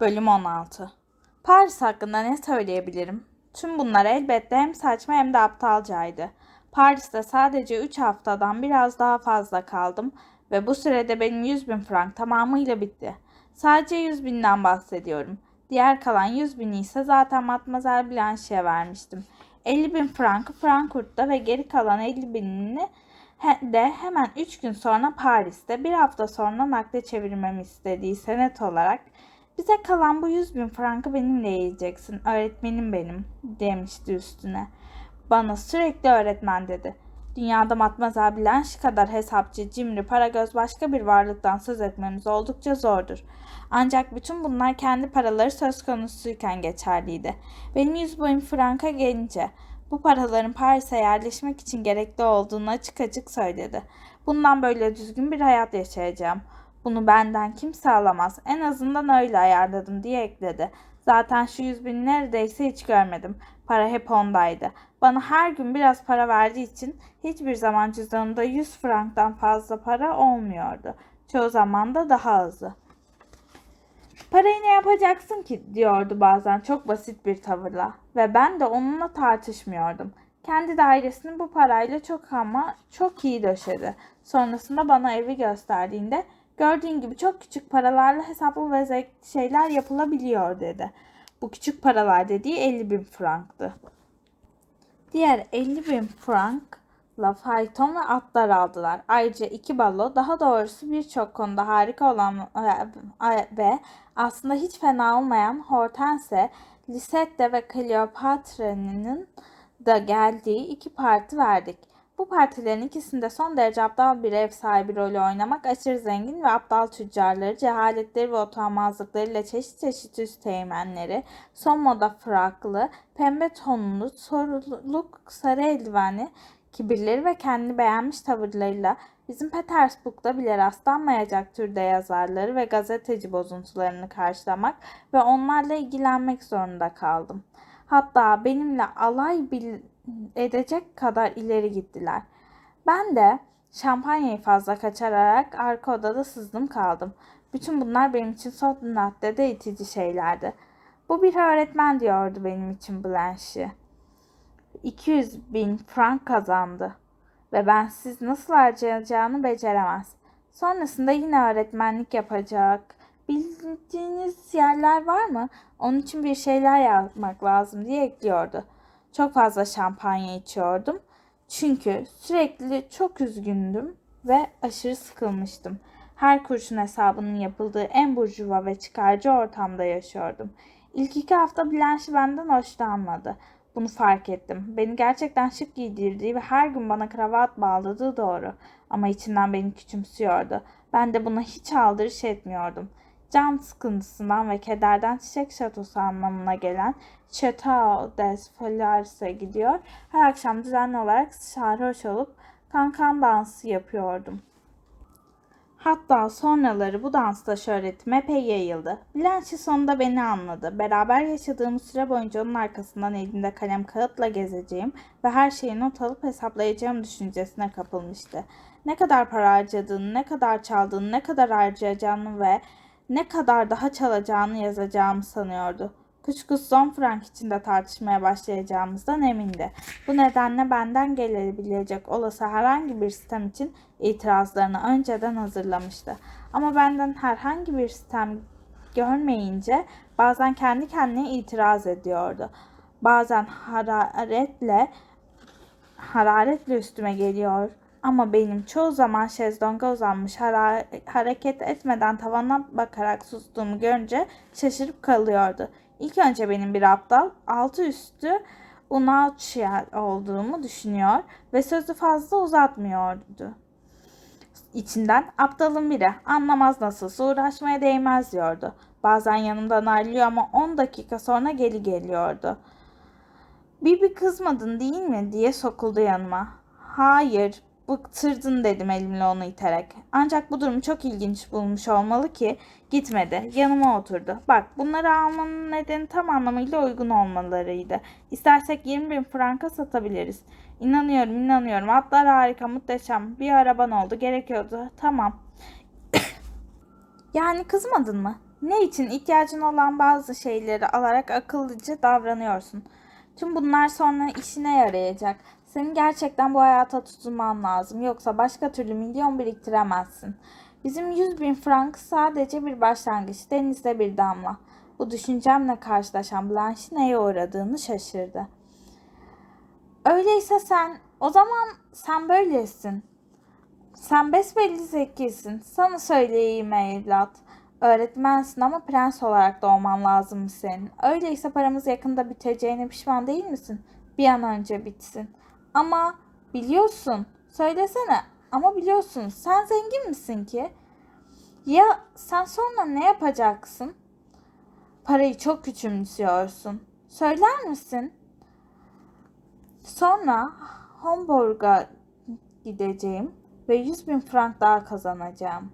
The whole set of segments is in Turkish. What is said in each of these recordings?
Bölüm 16 Paris hakkında ne söyleyebilirim? Tüm bunlar elbette hem saçma hem de aptalcaydı. Paris'te sadece 3 haftadan biraz daha fazla kaldım ve bu sürede benim 100 bin frank tamamıyla bitti. Sadece 100 binden bahsediyorum. Diğer kalan 100 bini ise zaten Matmazel Blanche'ye vermiştim. 50 bin frankı Frankfurt'ta ve geri kalan 50 binini de hemen 3 gün sonra Paris'te bir hafta sonra nakde çevirmemi istediği senet olarak bize kalan bu 100 bin frankı benimle yiyeceksin. Öğretmenim benim demişti üstüne. Bana sürekli öğretmen dedi. Dünyada Matmazel Blanche kadar hesapçı, cimri, paragöz başka bir varlıktan söz etmemiz oldukça zordur. Ancak bütün bunlar kendi paraları söz konusuyken geçerliydi. Benim 100 bin franka gelince bu paraların Paris'e yerleşmek için gerekli olduğunu açık açık söyledi. Bundan böyle düzgün bir hayat yaşayacağım. Bunu benden kimse alamaz. En azından öyle ayarladım diye ekledi. Zaten şu yüz bin neredeyse hiç görmedim. Para hep ondaydı. Bana her gün biraz para verdiği için hiçbir zaman cüzdanımda 100 franktan fazla para olmuyordu. Çoğu zaman da daha azı. Parayı ne yapacaksın ki diyordu bazen çok basit bir tavırla ve ben de onunla tartışmıyordum. Kendi dairesini bu parayla çok ama çok iyi döşedi. Sonrasında bana evi gösterdiğinde gördüğün gibi çok küçük paralarla hesaplı ve şeyler yapılabiliyor dedi. Bu küçük paralar dediği 50 bin franktı. Diğer 50 bin frankla fayton ve atlar aldılar. Ayrıca iki balo, daha doğrusu birçok konuda harika olan ve aslında hiç fena olmayan Hortense, Lisette ve Cleopatra'nın da geldiği iki parti verdik. Bu partilerin ikisinde son derece aptal bir ev sahibi rolü oynamak, aşırı zengin ve aptal tüccarları, cehaletleri ve utanmazlıklarıyla çeşit çeşit üst teğmenleri, son moda fraklı, pembe tonlu, soruluk sarı eldivenli, kibirleri ve kendini beğenmiş tavırlarıyla bizim Petersburg'da bile rastlanmayacak türde yazarları ve gazeteci bozuntularını karşılamak ve onlarla ilgilenmek zorunda kaldım. Hatta benimle alay bil- edecek kadar ileri gittiler. Ben de şampanyayı fazla kaçırarak arka odada sızdım kaldım. Bütün bunlar benim için son raddede itici şeylerdi. Bu bir öğretmen diyordu benim için Blanche. 200 bin frank kazandı ve ben siz nasıl harcayacağını beceremez. Sonrasında yine öğretmenlik yapacak. Bildiğiniz yerler var mı? Onun için bir şeyler yapmak lazım diye ekliyordu. Çok fazla şampanya içiyordum. Çünkü sürekli çok üzgündüm ve aşırı sıkılmıştım. Her kurşun hesabının yapıldığı en burjuva ve çıkarcı ortamda yaşıyordum. İlk iki hafta Blanche benden hoşlanmadı. Bunu fark ettim. Beni gerçekten şık giydirdiği ve her gün bana kravat bağladığı doğru. Ama içinden beni küçümsüyordu. Ben de buna hiç aldırış etmiyordum. Can sıkıntısından ve kederden çiçek şatosu anlamına gelen Chateau des Fleurs'e gidiyor. Her akşam düzenli olarak sarhoş olup kankan dansı yapıyordum. Hatta sonraları bu dansta şöhretim epey yayıldı. Blanche sonunda beni anladı. Beraber yaşadığımız süre boyunca onun arkasından elimde kalem kağıtla gezeceğim ve her şeyi not alıp hesaplayacağım düşüncesine kapılmıştı. Ne kadar para harcadığını, ne kadar çaldığını, ne kadar harcayacağını ve ne kadar daha çalacağını yazacağımı sanıyordu. Kuşkusuz 10 frank içinde tartışmaya başlayacağımızdan emindi. Bu nedenle benden gelebilecek olası herhangi bir sistem için itirazlarını önceden hazırlamıştı. Ama benden herhangi bir sistem görmeyince bazen kendi kendine itiraz ediyordu. Bazen hararetle hararetle üstüme geliyor ama benim çoğu zaman şezlonga uzanmış hara- hareket etmeden tavana bakarak sustuğumu görünce şaşırıp kalıyordu. İlk önce benim bir aptal, altı üstü Unalçya olduğumu düşünüyor ve sözü fazla uzatmıyordu. İçinden aptalın biri anlamaz nasılsa uğraşmaya değmez diyordu. Bazen yanımdan ayrılıyor ama 10 dakika sonra geri geliyordu. Bibi kızmadın değil mi diye sokuldu yanıma. Hayır bıktırdın dedim elimle onu iterek. Ancak bu durumu çok ilginç bulmuş olmalı ki gitmedi. Yanıma oturdu. Bak bunları almanın nedeni tam anlamıyla uygun olmalarıydı. İstersek 20 bin franka satabiliriz. İnanıyorum inanıyorum. Atlar harika muhteşem. Bir araban oldu gerekiyordu. Tamam. yani kızmadın mı? Ne için ihtiyacın olan bazı şeyleri alarak akıllıca davranıyorsun. Tüm bunlar sonra işine yarayacak. Senin gerçekten bu hayata tutunman lazım. Yoksa başka türlü milyon biriktiremezsin. Bizim 100 bin frank sadece bir başlangıç. Denizde bir damla. Bu düşüncemle karşılaşan Blanche neye uğradığını şaşırdı. Öyleyse sen, o zaman sen böylesin. Sen besbelli zekisin. Sana söyleyeyim evlat. Öğretmensin ama prens olarak doğman lazım senin. Öyleyse paramız yakında biteceğine pişman değil misin? Bir an önce bitsin. Ama biliyorsun. Söylesene. Ama biliyorsun. Sen zengin misin ki? Ya sen sonra ne yapacaksın? Parayı çok küçümsüyorsun. Söyler misin? Sonra Hamburg'a gideceğim ve 100 bin frank daha kazanacağım.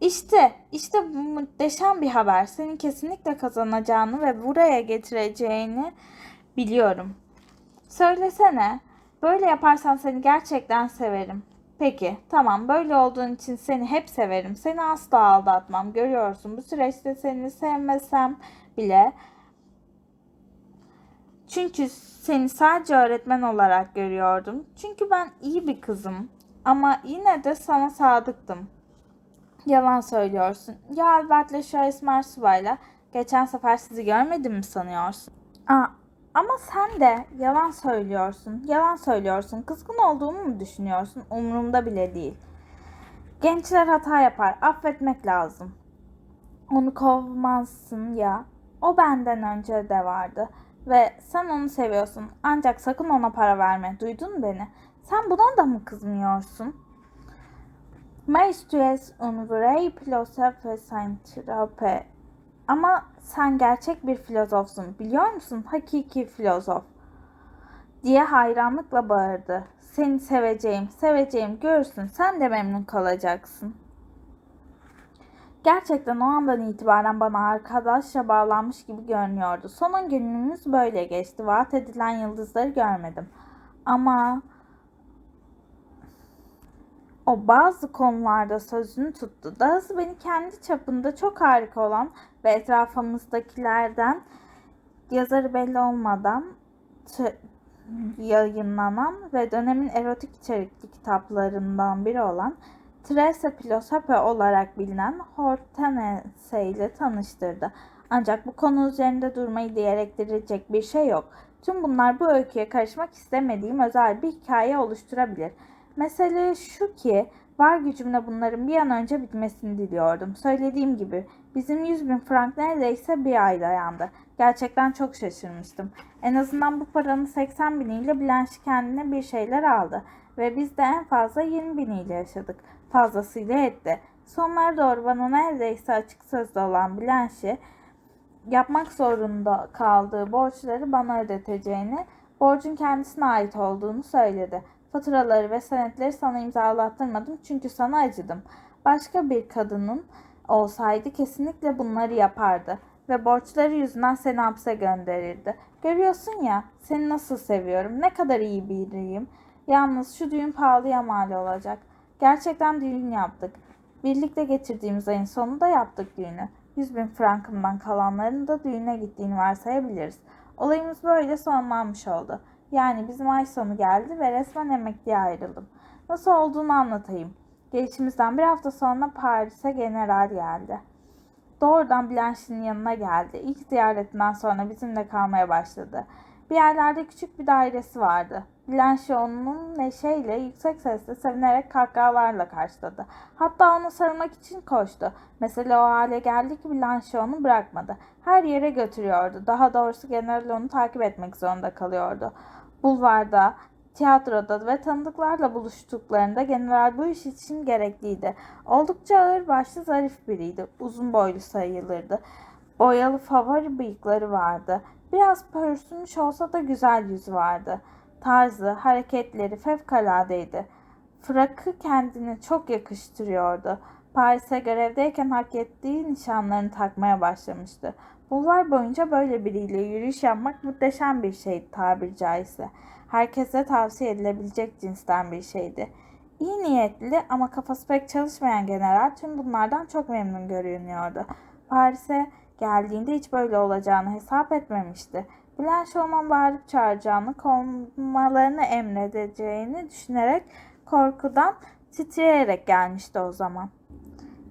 İşte, işte bu muhteşem bir haber. Senin kesinlikle kazanacağını ve buraya getireceğini biliyorum. Söylesene, böyle yaparsan seni gerçekten severim. Peki, tamam böyle olduğun için seni hep severim. Seni asla aldatmam. Görüyorsun bu süreçte seni sevmesem bile çünkü seni sadece öğretmen olarak görüyordum. Çünkü ben iyi bir kızım. Ama yine de sana sadıktım. Yalan söylüyorsun. Ya Albert'le şu esmer subayla geçen sefer sizi görmedim mi sanıyorsun? Aa, ama sen de yalan söylüyorsun. Yalan söylüyorsun. Kızgın olduğumu mu düşünüyorsun? Umurumda bile değil. Gençler hata yapar. Affetmek lazım. Onu kovmazsın ya. O benden önce de vardı. Ve sen onu seviyorsun. Ancak sakın ona para verme. Duydun beni? Sen buna da mı kızmıyorsun? Mais tu es un vrai philosophe saint Ama sen gerçek bir filozofsun. Biliyor musun? Hakiki filozof. Diye hayranlıkla bağırdı. Seni seveceğim, seveceğim görürsün. Sen de memnun kalacaksın. Gerçekten o andan itibaren bana arkadaşça bağlanmış gibi görünüyordu. Son günümüz böyle geçti. Vaat edilen yıldızları görmedim. Ama o bazı konularda sözünü tuttu. Dahası beni kendi çapında çok harika olan ve etrafımızdakilerden yazarı belli olmadan yayınlanan ve dönemin erotik içerikli kitaplarından biri olan Teresa Pilosope olarak bilinen Hortense ile tanıştırdı. Ancak bu konu üzerinde durmayı gerektirecek bir şey yok. Tüm bunlar bu öyküye karışmak istemediğim özel bir hikaye oluşturabilir. Mesele şu ki var gücümle bunların bir an önce bitmesini diliyordum. Söylediğim gibi bizim 100 bin frank neredeyse bir ay dayandı. Gerçekten çok şaşırmıştım. En azından bu paranın 80 biniyle Blanche kendine bir şeyler aldı. Ve biz de en fazla 20 biniyle yaşadık. Fazlasıyla etti. Sonlara doğru bana neredeyse açık sözlü olan Blanche yapmak zorunda kaldığı borçları bana ödeteceğini, borcun kendisine ait olduğunu söyledi. Faturaları ve senetleri sana imzalattırmadım çünkü sana acıdım. Başka bir kadının olsaydı kesinlikle bunları yapardı ve borçları yüzünden seni hapse gönderirdi. Görüyorsun ya, seni nasıl seviyorum, ne kadar iyi biriyim. Yalnız şu düğün pahalıya mal olacak. Gerçekten düğün yaptık. Birlikte geçirdiğimiz ayın sonunda yaptık düğünü. 100 bin frankımdan kalanların da düğüne gittiğini varsayabiliriz. Olayımız böyle sonlanmış oldu. Yani bizim ay sonu geldi ve resmen emekliye ayrıldım. Nasıl olduğunu anlatayım. Gelişimizden bir hafta sonra Paris'e general geldi. Doğrudan Blanche'nin yanına geldi. İlk ziyaretinden sonra bizimle kalmaya başladı. Bir yerlerde küçük bir dairesi vardı. Blanche onun neşeyle yüksek sesle sevinerek kahkahalarla karşıladı. Hatta onu sarılmak için koştu. Mesele o hale geldi ki Blanche onu bırakmadı. Her yere götürüyordu. Daha doğrusu general onu takip etmek zorunda kalıyordu. Bulvarda, tiyatroda ve tanıdıklarla buluştuklarında general bu iş için gerekliydi. Oldukça ağır başlı zarif biriydi. Uzun boylu sayılırdı. Boyalı favori bıyıkları vardı. Biraz pörsümüş olsa da güzel yüzü vardı. Tarzı, hareketleri fevkaladeydi. Frakı kendine çok yakıştırıyordu. Paris'e görevdeyken hak ettiği nişanlarını takmaya başlamıştı. Bulvar boyunca böyle biriyle yürüyüş yapmak muhteşem bir şeydi tabiri caizse. Herkese tavsiye edilebilecek cinsten bir şeydi. İyi niyetli ama kafası pek çalışmayan general tüm bunlardan çok memnun görünüyordu. Paris'e geldiğinde hiç böyle olacağını hesap etmemişti. Blanche ona bağırıp çağıracağını, kovmalarını emredeceğini düşünerek korkudan titreyerek gelmişti o zaman.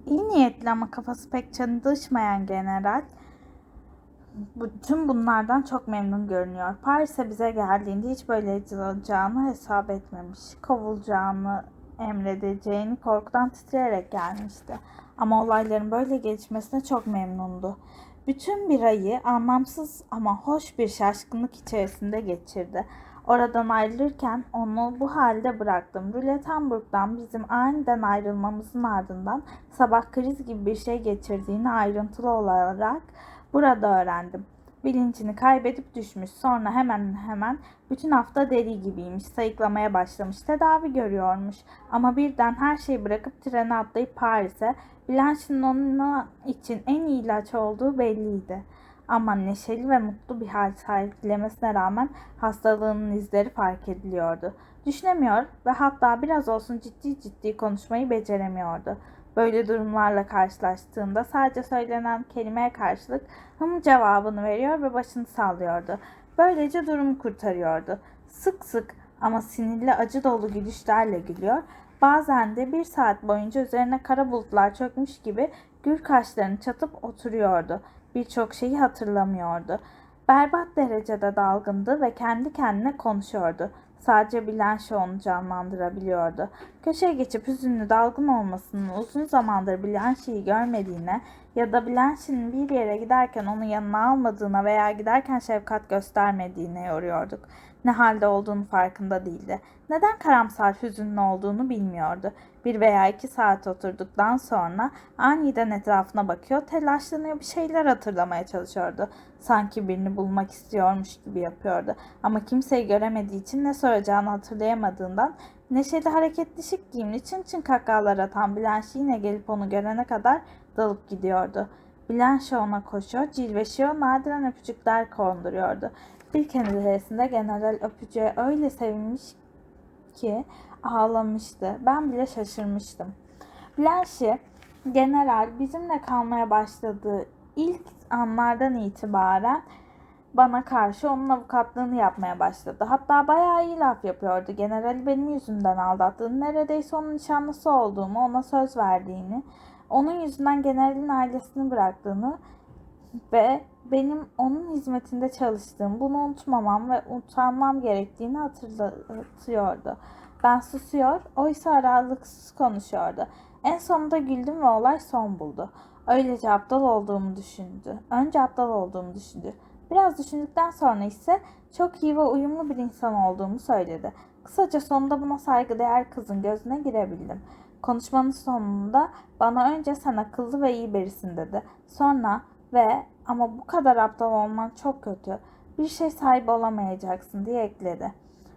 İyi niyetli ama kafası pek çalışmayan general bütün bunlardan çok memnun görünüyor. Paris'e bize geldiğinde hiç böyle olacağını hesap etmemiş. Kovulacağını emredeceğini korkudan titreyerek gelmişti. Ama olayların böyle gelişmesine çok memnundu. Bütün bir ayı anlamsız ama hoş bir şaşkınlık içerisinde geçirdi. Oradan ayrılırken onu bu halde bıraktım. Rületenburg'dan bizim aniden ayrılmamızın ardından sabah kriz gibi bir şey geçirdiğini ayrıntılı olarak burada öğrendim. Bilincini kaybedip düşmüş. Sonra hemen hemen bütün hafta deli gibiymiş. Sayıklamaya başlamış. Tedavi görüyormuş. Ama birden her şeyi bırakıp trene atlayıp Paris'e Blanche'nin onun için en iyi ilaç olduğu belliydi. Ama neşeli ve mutlu bir hal sergilemesine rağmen hastalığının izleri fark ediliyordu. Düşünemiyor ve hatta biraz olsun ciddi ciddi konuşmayı beceremiyordu. Böyle durumlarla karşılaştığında sadece söylenen kelimeye karşılık hım cevabını veriyor ve başını sallıyordu. Böylece durumu kurtarıyordu. Sık sık ama sinirli acı dolu gülüşlerle gülüyor. Bazen de bir saat boyunca üzerine kara bulutlar çökmüş gibi gür kaşlarını çatıp oturuyordu. Birçok şeyi hatırlamıyordu. Berbat derecede dalgındı ve kendi kendine konuşuyordu. Sadece Blanche onu canlandırabiliyordu. Köşeye geçip hüzünlü dalgın olmasının uzun zamandır Blanche'yi görmediğine ya da Blanche'nin bir yere giderken onu yanına almadığına veya giderken şefkat göstermediğine yoruyorduk. Ne halde olduğunu farkında değildi. Neden karamsar hüzünlü olduğunu bilmiyordu. Bir veya iki saat oturduktan sonra aniden etrafına bakıyor, telaşlanıyor, bir şeyler hatırlamaya çalışıyordu. Sanki birini bulmak istiyormuş gibi yapıyordu. Ama kimseyi göremediği için ne soracağını hatırlayamadığından neşeli hareketli şık giyimli çın çın kahkahalar atan Blanche yine gelip onu görene kadar dalıp gidiyordu. Blanche ona koşuyor, cilveşiyor, nadiren öpücükler konduruyordu. Bir keresinde general öpücüğe öyle sevinmiş ki ağlamıştı. Ben bile şaşırmıştım. Blanche, general bizimle kalmaya başladığı ilk anlardan itibaren bana karşı onun avukatlığını yapmaya başladı. Hatta bayağı iyi laf yapıyordu. Generali benim yüzümden aldattığını, neredeyse onun nişanlısı olduğumu, ona söz verdiğini, onun yüzünden generalin ailesini bıraktığını ve benim onun hizmetinde çalıştığım, bunu unutmamam ve utanmam gerektiğini hatırlatıyordu. Ben susuyor, oysa aralıksız konuşuyordu. En sonunda güldüm ve olay son buldu. Öylece aptal olduğumu düşündü. Önce aptal olduğumu düşündü. Biraz düşündükten sonra ise çok iyi ve uyumlu bir insan olduğumu söyledi. Kısaca sonunda buna saygıdeğer kızın gözüne girebildim. Konuşmanın sonunda bana önce sen akıllı ve iyi birisin dedi. Sonra ve ama bu kadar aptal olman çok kötü. Bir şey sahibi olamayacaksın diye ekledi.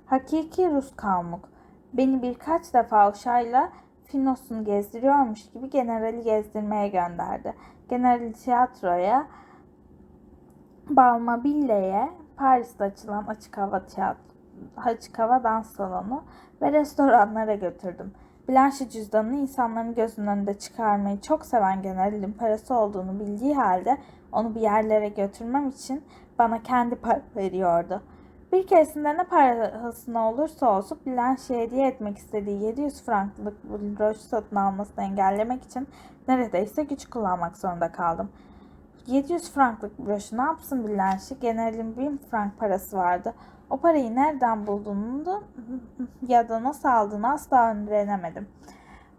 Hakiki Rus kalmuk. Beni birkaç defa uşağıyla Finos'unu gezdiriyormuş gibi generali gezdirmeye gönderdi. Generali tiyatroya, Balmabille'ye, Paris'te açılan açık hava tiyatro, açık hava dans salonu ve restoranlara götürdüm. Blanche cüzdanını insanların gözünün önünde çıkarmayı çok seven generalin parası olduğunu bildiği halde onu bir yerlere götürmem için bana kendi para veriyordu. Bir keresinde ne parasına olursa olsun Blanche'ye hediye etmek istediği 700 franklık broş satın almasını engellemek için neredeyse güç kullanmak zorunda kaldım. 700 franklık broşu ne yapsın Blanche? Generalin 1000 frank parası vardı. O parayı nereden bulduğunu ya da nasıl aldığını asla öğrenemedim.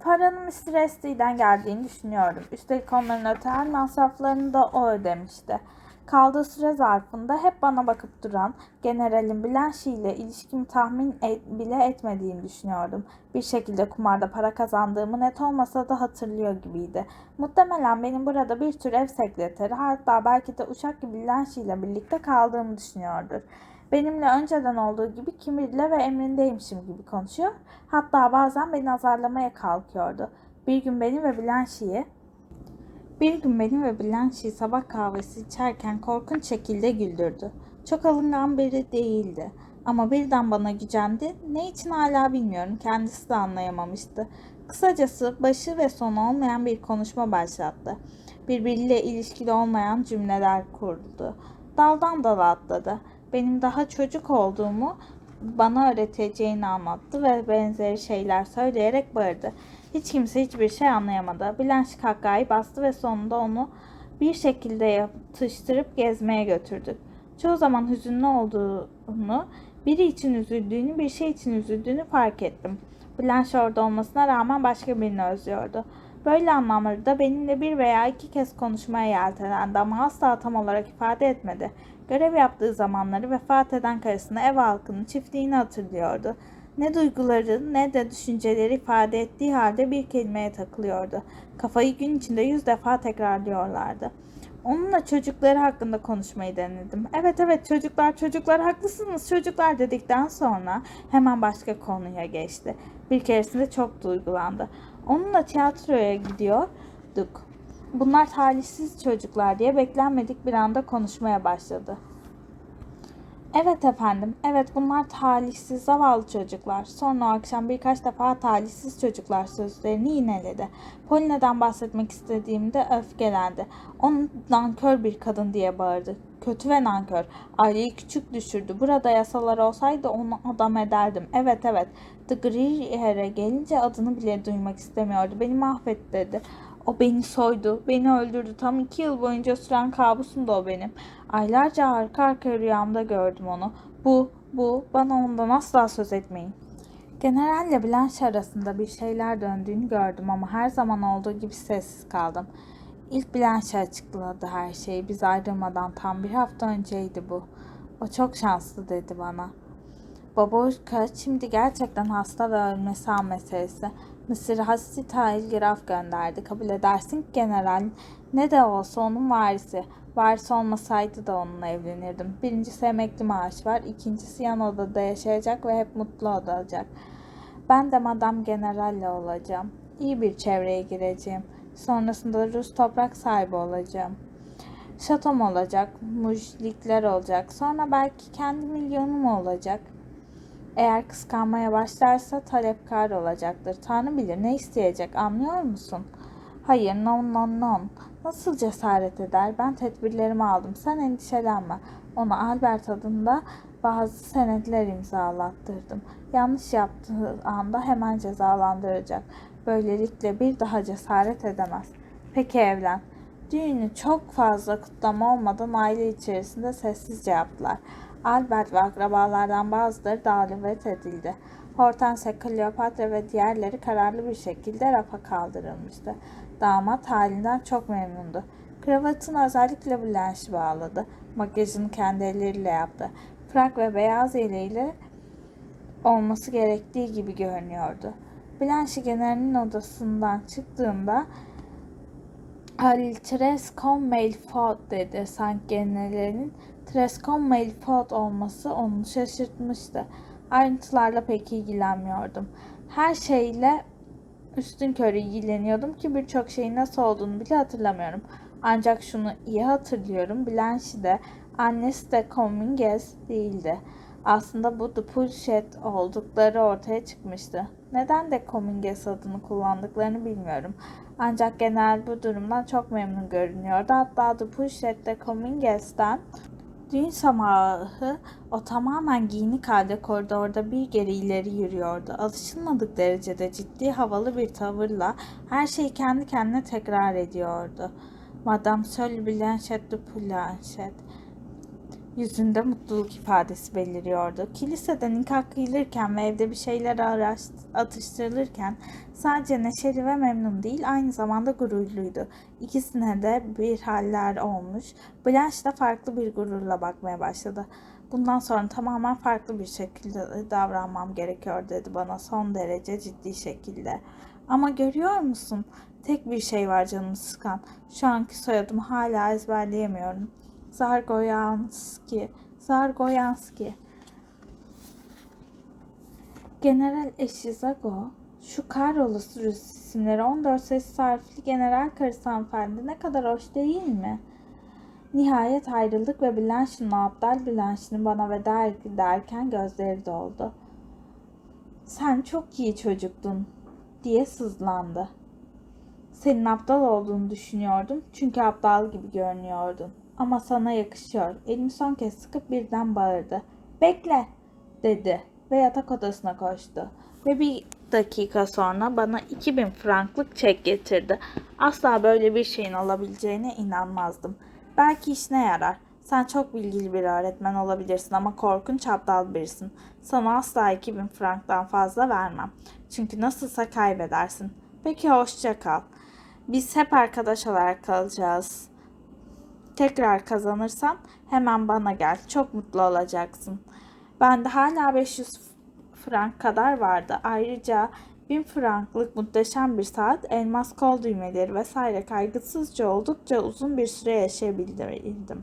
Paranın Mr. Estey'den geldiğini düşünüyorum. Üstelik onların otel masraflarını da o ödemişti. Kaldığı süre zarfında hep bana bakıp duran generalin Blanche ile ilişkimi tahmin et, bile etmediğini düşünüyordum. Bir şekilde kumarda para kazandığımı net olmasa da hatırlıyor gibiydi. Muhtemelen benim burada bir tür ev sekreteri hatta belki de uçak gibi Blanche ile birlikte kaldığımı düşünüyordur. Benimle önceden olduğu gibi kimirle ve emrindeymişim gibi konuşuyor. Hatta bazen beni azarlamaya kalkıyordu. Bir gün beni ve Blanche'yi bir gün beni ve Blanche'yi sabah kahvesi içerken korkunç şekilde güldürdü. Çok alıngan biri değildi. Ama birden bana gücendi. Ne için hala bilmiyorum. Kendisi de anlayamamıştı. Kısacası başı ve sonu olmayan bir konuşma başlattı. Birbiriyle ilişkili olmayan cümleler kurdu. Daldan dala atladı. Benim daha çocuk olduğumu bana öğreteceğini anlattı ve benzeri şeyler söyleyerek bağırdı. Hiç kimse hiçbir şey anlayamadı. Blanche kahkahayı bastı ve sonunda onu bir şekilde yatıştırıp gezmeye götürdük. Çoğu zaman hüzünlü olduğunu, biri için üzüldüğünü, bir şey için üzüldüğünü fark ettim. Blanche orada olmasına rağmen başka birini özlüyordu. Böyle anlamları da benimle bir veya iki kez konuşmaya yeltelendi ama asla tam olarak ifade etmedi. Görev yaptığı zamanları vefat eden karısını, ev halkını, çiftliğini hatırlıyordu. Ne duyguları ne de düşünceleri ifade ettiği halde bir kelimeye takılıyordu. Kafayı gün içinde yüz defa tekrarlıyorlardı. Onunla çocukları hakkında konuşmayı denedim. Evet evet çocuklar çocuklar haklısınız çocuklar dedikten sonra hemen başka konuya geçti. Bir keresinde çok duygulandı. Onunla tiyatroya gidiyorduk. Bunlar talihsiz çocuklar diye beklenmedik bir anda konuşmaya başladı. Evet efendim, evet bunlar talihsiz zavallı çocuklar. Sonra o akşam birkaç defa talihsiz çocuklar sözlerini yineledi. Poline'den bahsetmek istediğimde öfkelendi. Onu nankör bir kadın diye bağırdı. Kötü ve nankör. Aileyi küçük düşürdü. Burada yasalar olsaydı onu adam ederdim. Evet evet. The Greyer'e gelince adını bile duymak istemiyordu. Beni mahvetti dedi. O beni soydu, beni öldürdü. Tam iki yıl boyunca süren kabusum da o benim. Aylarca arka arka rüyamda gördüm onu. Bu, bu, bana ondan asla söz etmeyin. Generalle Blanche arasında bir şeyler döndüğünü gördüm ama her zaman olduğu gibi sessiz kaldım. İlk Blanche açıkladı her şeyi. Biz ayrılmadan tam bir hafta önceydi bu. O çok şanslı dedi bana. Baboşka şimdi gerçekten hasta ve ölmesi an meselesi. Mısır Hassi telgraf gönderdi. Kabul edersin general ne de olsa onun varisi. Varisi olmasaydı da onunla evlenirdim. Birincisi emekli maaş var. ikincisi yan odada yaşayacak ve hep mutlu olacak. Ben de madam generalle olacağım. İyi bir çevreye gireceğim. Sonrasında Rus toprak sahibi olacağım. Şatom olacak, mujlikler olacak. Sonra belki kendi milyonum olacak. Eğer kıskanmaya başlarsa talepkar olacaktır. Tanrı bilir ne isteyecek anlıyor musun? Hayır, non non non. Nasıl cesaret eder? Ben tedbirlerimi aldım. Sen endişelenme. Ona Albert adında bazı senetler imzalattırdım. Yanlış yaptığı anda hemen cezalandıracak. Böylelikle bir daha cesaret edemez. Peki evlen. Düğünü çok fazla kutlama olmadan aile içerisinde sessizce yaptılar. Albert ve akrabalardan bazıları davet edildi. Hortense, Kleopatra ve diğerleri kararlı bir şekilde rafa kaldırılmıştı. Damat halinden çok memnundu. Kravatını özellikle Blanche bağladı. Makyajını kendi elleriyle yaptı. Frak ve beyaz yeleğiyle olması gerektiği gibi görünüyordu. Blanche generalin odasından çıktığında Halil Trescon Melfort dedi sanki generalin Trescon Melfort olması onu şaşırtmıştı. Ayrıntılarla pek ilgilenmiyordum. Her şeyle üstün körü ilgileniyordum ki birçok şeyin nasıl olduğunu bile hatırlamıyorum. Ancak şunu iyi hatırlıyorum. Blanche de annesi de Cominges değildi. Aslında bu Dupulchet oldukları ortaya çıkmıştı. Neden de Cominges adını kullandıklarını bilmiyorum. Ancak genel bu durumdan çok memnun görünüyordu. Hatta Dupulchet de Cominges'ten Düğün sabahı o tamamen giyinik halde koridorda bir geri ileri yürüyordu. Alışılmadık derecede ciddi havalı bir tavırla her şeyi kendi kendine tekrar ediyordu. Madame Sol Blanchet de Blanchet. Yüzünde mutluluk ifadesi beliriyordu. Kilisede nikah kıyılırken ve evde bir şeyler araş, atıştırılırken sadece neşeli ve memnun değil aynı zamanda gururluydu. İkisine de bir haller olmuş. Blanche de farklı bir gururla bakmaya başladı. Bundan sonra tamamen farklı bir şekilde davranmam gerekiyor dedi bana son derece ciddi şekilde. Ama görüyor musun? Tek bir şey var canımı sıkan. Şu anki soyadımı hala ezberleyemiyorum. Zargoyanski. Zargoyanski. General Eşizago, şu kahrolası Rus isimleri 14 sessiz harfli general karısı hanımefendi ne kadar hoş değil mi? Nihayet ayrıldık ve Blanche'nin aptal Blanche'nin bana veda ederken gözleri doldu. Sen çok iyi çocuktun diye sızlandı. Senin aptal olduğunu düşünüyordum çünkü aptal gibi görünüyordun. Ama sana yakışıyor. Elimi son kez sıkıp birden bağırdı. Bekle dedi ve yatak odasına koştu. Ve bir dakika sonra bana 2000 franklık çek getirdi. Asla böyle bir şeyin olabileceğine inanmazdım. Belki işine yarar. Sen çok bilgili bir öğretmen olabilirsin ama korkunç aptal birisin. Sana asla 2000 franktan fazla vermem. Çünkü nasılsa kaybedersin. Peki hoşça kal. Biz hep arkadaş olarak kalacağız. Tekrar kazanırsan hemen bana gel. Çok mutlu olacaksın. Bende hala 500 frank kadar vardı. Ayrıca 1000 franklık muhteşem bir saat, elmas kol düğmeleri vesaire kaygısızca oldukça uzun bir süre yaşayabildim.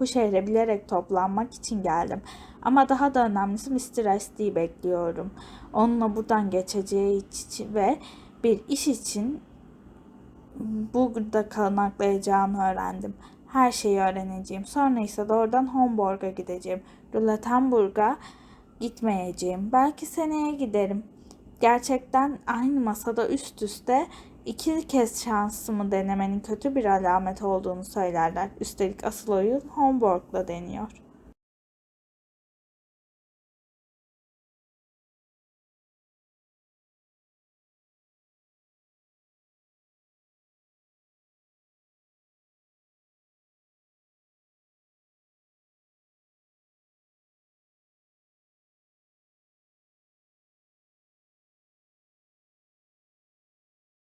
Bu şehre bilerek toplanmak için geldim. Ama daha da önemlisi Mr. Esti'yi bekliyorum. Onunla buradan geçeceği için ve bir iş için burada konaklayacağını öğrendim. Her şeyi öğreneceğim. Sonra ise doğrudan Homburg'a gideceğim. Rulatenburg'a gitmeyeceğim. Belki seneye giderim. Gerçekten aynı masada üst üste iki kez şansımı denemenin kötü bir alamet olduğunu söylerler. Üstelik asıl oyun Homburg'la deniyor.